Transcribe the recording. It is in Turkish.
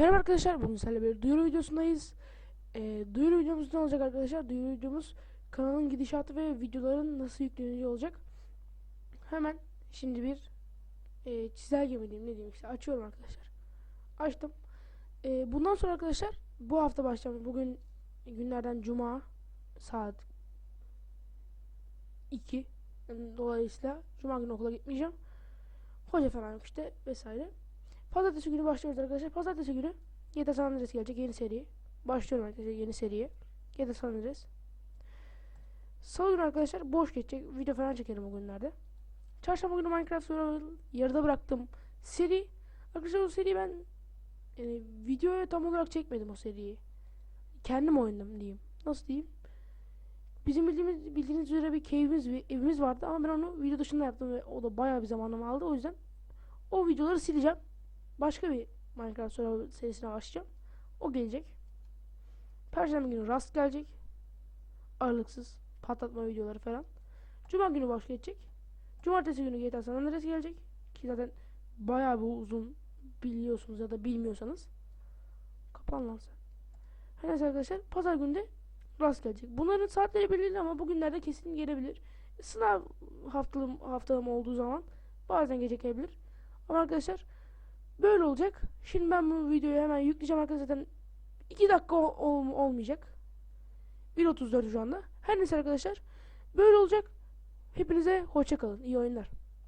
Merhaba arkadaşlar, bugün sizlerle bir duyuru videosundayız. Ee, duyuru videomuz ne olacak arkadaşlar? Duyuru videomuz kanalın gidişatı ve videoların nasıl yükleneceği olacak. Hemen şimdi bir e, çizelge mi diyeyim ne diyeyim işte açıyorum arkadaşlar. Açtım. Ee, bundan sonra arkadaşlar bu hafta başlayacağım. Bugün günlerden cuma saat 2 Yani dolayısıyla cuma günü okula gitmeyeceğim. Hoca falan yok işte vesaire. Pazartesi günü başlıyoruz arkadaşlar. Pazartesi günü GTA San Andreas gelecek yeni seri. Başlıyorum arkadaşlar yeni seriye. GTA San Andreas. Salı günü arkadaşlar boş geçecek. Video falan çekerim o günlerde. Çarşamba günü Minecraft Survival yarıda bıraktım. Seri. Arkadaşlar o seriyi ben yani videoya tam olarak çekmedim o seriyi. Kendim oynadım diyeyim. Nasıl diyeyim? Bizim bildiğimiz bildiğiniz üzere bir cave'imiz, bir evimiz vardı ama ben onu video dışında yaptım ve o da bayağı bir zamanımı aldı. O yüzden o videoları sileceğim. Başka bir Minecraft Survival serisine başlayacağım. O gelecek. Perşembe günü Rust gelecek. Aralıksız patlatma videoları falan. Cuma günü boş geçecek. Cumartesi günü GTA San Andreas gelecek. Ki zaten bayağı bir uzun biliyorsunuz ya da bilmiyorsanız. Kapan lan sen. Her neyse arkadaşlar pazar günü de Rust gelecek. Bunların saatleri belirli ama bugünlerde kesin gelebilir. Sınav haftalım, haftalım olduğu zaman bazen gece gelebilir. Ama arkadaşlar böyle olacak. Şimdi ben bu videoyu hemen yükleyeceğim arkadaşlar. Zaten 2 dakika ol- ol- olmayacak. 1.34 şu anda. Her neyse arkadaşlar. Böyle olacak. Hepinize hoşça kalın. İyi oyunlar.